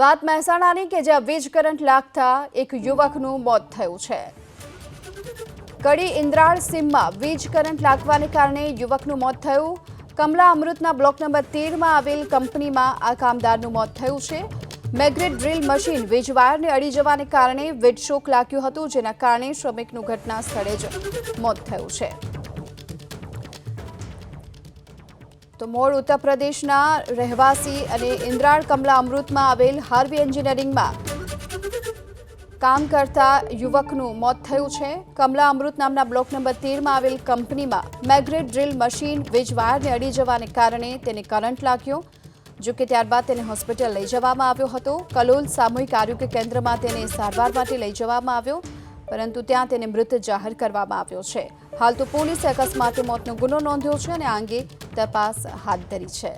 વાત મહેસાણાની કે જ્યાં વીજ કરંટ લાગતા એક યુવકનું મોત થયું છે. કડી ઇન્દ્રાળ સીમમાં વીજ કરંટ લાગવાને કારણે યુવકનું મોત થયું. કમલા અમૃતના બ્લોક નંબર તેરમાં આવેલ કંપનીમાં આ કામદારનું મોત થયું છે. મેગ્રેટ ડ્રીલ મશીન વીજ વાયરને અડી જવાને કારણે વીજ શોક લાગ્યું હતું, જેના કારણે શ્રમિકનું ઘટના સ્થળે જ મોત થયું છે. તો મૂળ ઉત્તર પ્રદેશના રહેવાસી અને ઇન્દ્રાળ કમલા અમૃતમાં આવેલ હાર્વી એન્જિનિયરિંગમાં કામ કરતા યુવકનું મોત થયું છે. કમલા અમૃત નામના બ્લોક નંબર તેરમાં આવેલ કંપનીમાં મેગ્રેટ ડ્રીલ મશીન વીજ અડી જવાને કારણે તેને કરંટ લાગ્યો. જો કે ત્યારબાદ તેને હોસ્પિટલ લઈ જવામાં આવ્યો હતો. કલોલ સામૂહિક આરોગ્ય કેન્દ્રમાં તેને સારવાર માટે લઈ જવામાં આવ્યો, પરંતુ ત્યાં તેને મૃત જાહેર કરવામાં આવ્યો છે. હાલ તો પોલીસે અકસ્માતે મોતનો ગુનો નોંધ્યો છે અને આ અંગે તપાસ હાથ ધરી છે.